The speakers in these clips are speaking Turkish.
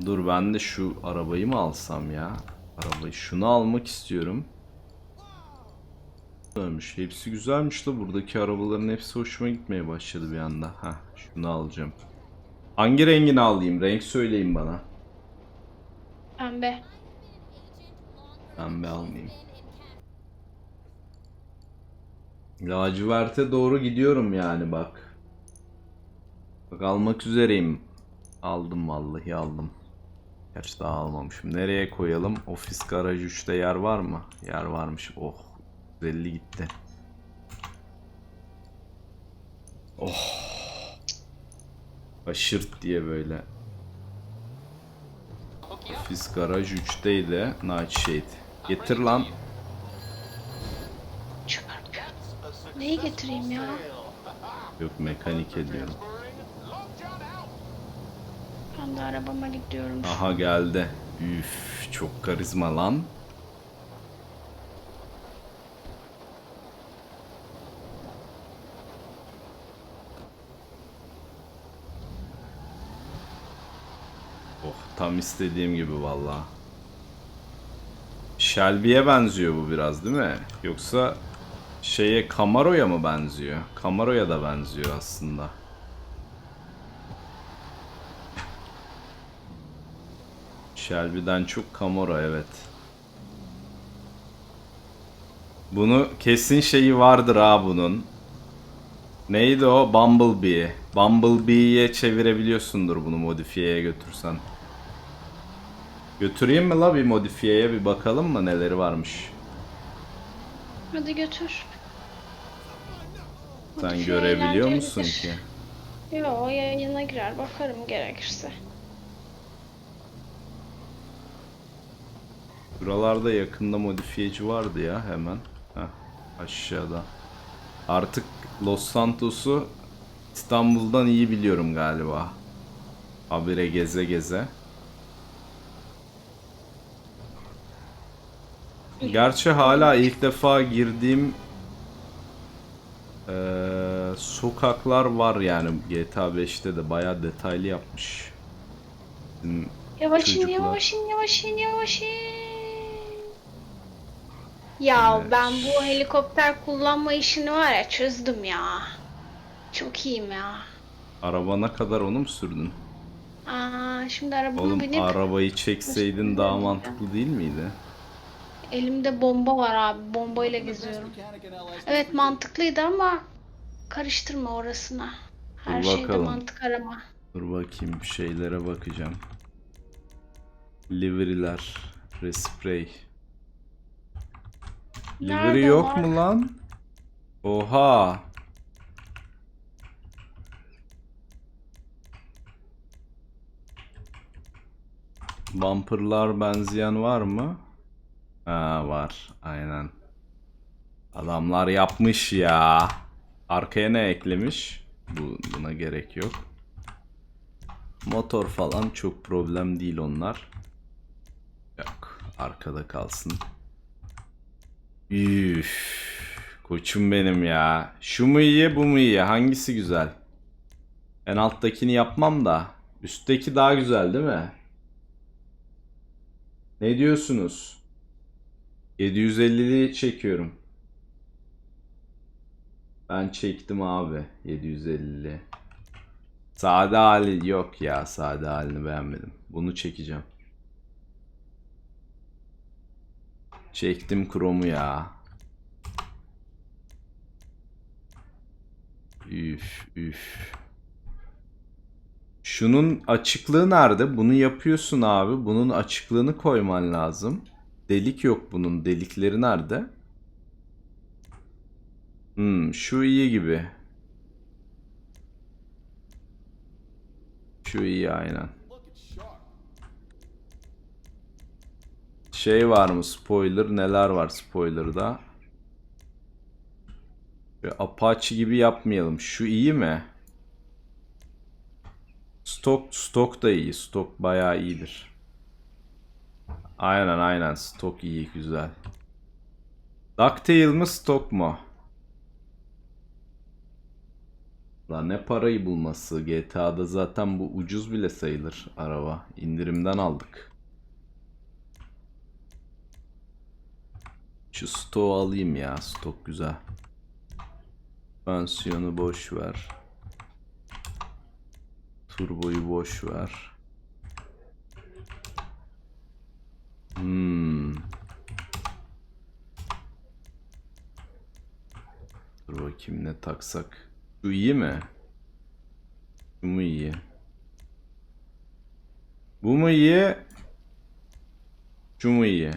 Dur ben de şu arabayı mı alsam ya? Arabayı şunu almak istiyorum. Güzelmiş. Hepsi güzelmiş da buradaki arabaların hepsi hoşuma gitmeye başladı bir anda. Heh, şunu alacağım. Hangi rengini alayım? Renk söyleyin bana. Pembe. Pembe almayayım. Laciverte doğru gidiyorum yani bak. Bak almak üzereyim. Aldım vallahi aldım. Gerçi daha almamışım. Nereye koyalım? Ofis garaj 3'te yer var mı? Yer varmış. Oh. 50 gitti. Oh. Aşırt diye böyle. Ofis garaj 3'teydi. Nightshade. Getir lan. Neyi getireyim ya? Yok mekanik ediyorum. Ben de arabama gidiyorum. Aha geldi. Üf çok karizma lan. Oh tam istediğim gibi valla. Shelby'ye benziyor bu biraz değil mi? Yoksa şeye Camaro'ya mı benziyor? Camaro'ya da benziyor aslında. Shelby'den çok Camaro evet. Bunu kesin şeyi vardır ha bunun. Neydi o? Bumblebee. Bumblebee'ye çevirebiliyorsundur bunu modifiyeye götürsen. Götüreyim mi la bir modifiyeye bir bakalım mı neleri varmış. Hadi götür. Sen Modifiye görebiliyor musun ki? Yo yayına girer bakarım gerekirse. Buralarda yakında modifiyeci vardı ya hemen. Heh, aşağıda. Artık Los Santos'u İstanbul'dan iyi biliyorum galiba. Habire geze geze. Gerçi hala ilk defa girdiğim eee, sokaklar var yani GTA 5'te de bayağı detaylı yapmış. Bizim Yavaşın Çocuklar. yavaşın yavaşın yavaşın. Ya Evet. ben bu helikopter kullanma işini var ya çözdüm ya. Çok iyiyim ya. arabana kadar onu mu sürdün? Aa, şimdi arabama Oğlum binip arabayı çekseydin daha mantıklı değil miydi? elimde bomba var abi. Bombayla geziyorum. Evet mantıklıydı ama karıştırma orasına. Her Dur şeyde bakalım. mantık arama. Dur bakayım bir şeylere bakacağım. Livery'ler, respray. Nerede Livery yok var? mu lan? Oha. Bumper'lar benzeyen var mı? Ha var. Aynen. Adamlar yapmış ya. Arkaya ne eklemiş? Bu buna gerek yok. Motor falan çok problem değil onlar. Yok. Arkada kalsın. Üf. Koçum benim ya. Şu mu iyi bu mu iyi? Hangisi güzel? En alttakini yapmam da. Üstteki daha güzel değil mi? Ne diyorsunuz? 750'li çekiyorum. Ben çektim abi 750'li. Sade hali yok ya. Sade halini beğenmedim. Bunu çekeceğim. Çektim kromu ya. Üf üf. Şunun açıklığı nerede? Bunu yapıyorsun abi. Bunun açıklığını koyman lazım. Delik yok bunun. Delikleri nerede? Hmm, şu iyi gibi. Şu iyi aynen. Şey var mı spoiler? Neler var spoiler'da? Ve Apache gibi yapmayalım. Şu iyi mi? Stok stok da iyi. Stok bayağı iyidir. Aynen aynen stok iyi güzel. Ducktail mı stok mu? Lan ne parayı bulması? GTA'da zaten bu ucuz bile sayılır araba. İndirimden aldık. Şu stoğu alayım ya. Stok güzel. Pansiyonu boş ver. Turboyu boş ver. Hmm. Dur bakayım ne taksak. Şu iyi mi? Bu mu iyi? Bu mu iyi? Şu mu iyi?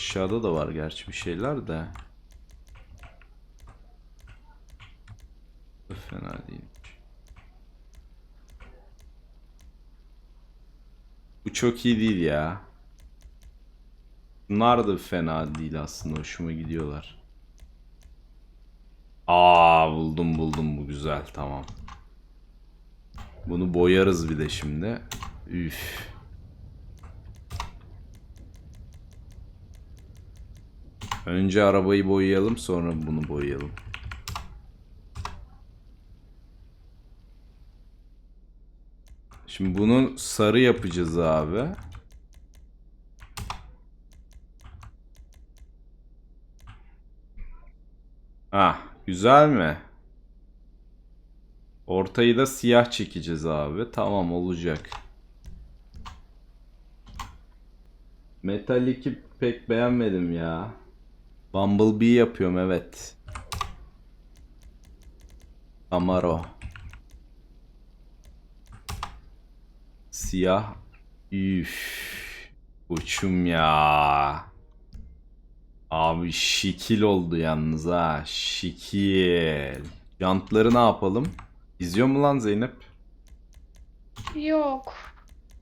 Aşağıda da var gerçi bir şeyler de. Fena değilmiş. Bu çok iyi değil ya. Bunlar da fena değil aslında. Hoşuma gidiyorlar. Aa buldum buldum bu güzel tamam. Bunu boyarız bir de şimdi. Üf. Önce arabayı boyayalım sonra bunu boyayalım. Şimdi bunu sarı yapacağız abi. Ah, güzel mi? Ortayı da siyah çekeceğiz abi. Tamam olacak. Metallic'i pek beğenmedim ya. Bumblebee yapıyorum evet. Amaro. Siyah. Üf. Uçum ya. Abi şekil oldu yalnız ha. Şekil. Jantları ne yapalım? İzliyor mu lan Zeynep? Yok.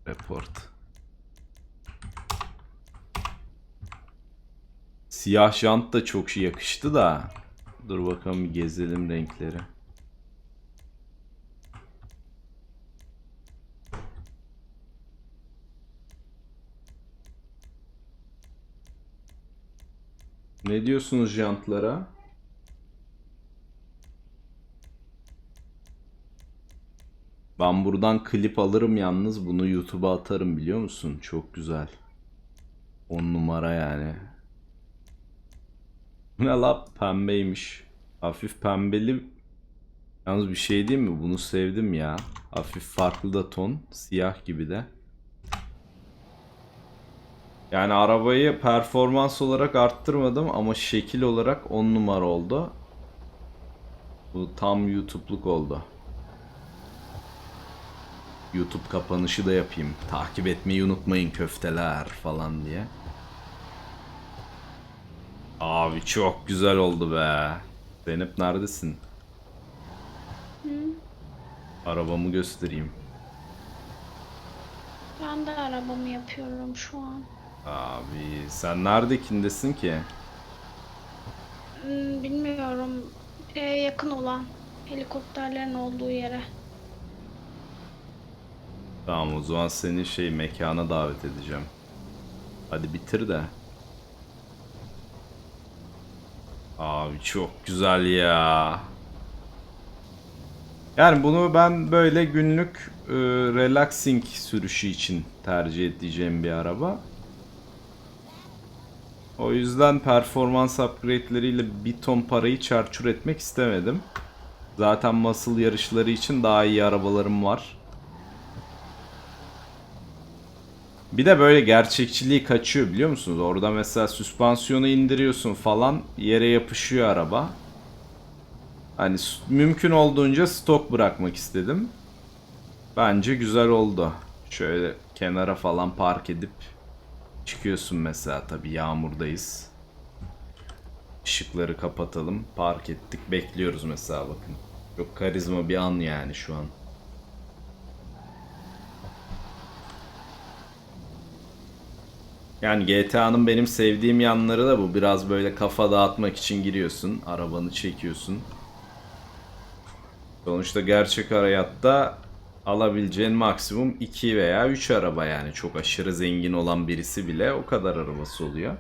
Report. Siyah jant da çok iyi yakıştı da. Dur bakalım bir gezelim renkleri. Ne diyorsunuz jantlara? Ben buradan klip alırım yalnız bunu YouTube'a atarım biliyor musun? Çok güzel. 10 numara yani. Ne la pembeymiş. Hafif pembeli. Yalnız bir şey değil mi? Bunu sevdim ya. Hafif farklı da ton. Siyah gibi de. Yani arabayı performans olarak arttırmadım ama şekil olarak 10 numara oldu. Bu tam YouTube'luk oldu. YouTube kapanışı da yapayım. Takip etmeyi unutmayın köfteler falan diye. Abi çok güzel oldu be. Zeynep neredesin? Arabamı göstereyim. Ben de arabamı yapıyorum şu an. Abi sen neredekindesin ki? Hmm, bilmiyorum. Ee, yakın olan helikopterlerin olduğu yere. Tamam o zaman seni şey mekana davet edeceğim. Hadi bitir de. Abi çok güzel ya. Yani bunu ben böyle günlük e, relaxing sürüşü için tercih edeceğim bir araba. O yüzden performans upgrade'leriyle bir ton parayı çarçur etmek istemedim. Zaten muscle yarışları için daha iyi arabalarım var. Bir de böyle gerçekçiliği kaçıyor biliyor musunuz? Orada mesela süspansiyonu indiriyorsun falan yere yapışıyor araba. Hani mümkün olduğunca stok bırakmak istedim. Bence güzel oldu. Şöyle kenara falan park edip çıkıyorsun mesela tabi yağmurdayız. Işıkları kapatalım. Park ettik. Bekliyoruz mesela bakın. Çok karizma bir an yani şu an. Yani GTA'nın benim sevdiğim yanları da bu. Biraz böyle kafa dağıtmak için giriyorsun. Arabanı çekiyorsun. Sonuçta gerçek hayatta alabileceğin maksimum 2 veya 3 araba yani. Çok aşırı zengin olan birisi bile o kadar arabası oluyor.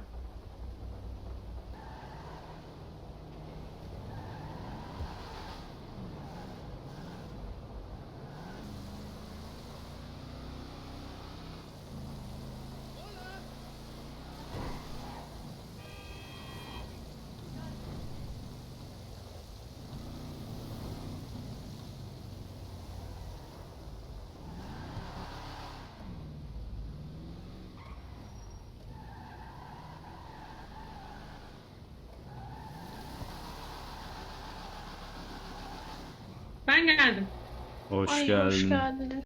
Ben geldim. Hoş Ay geldin. hoş geldin.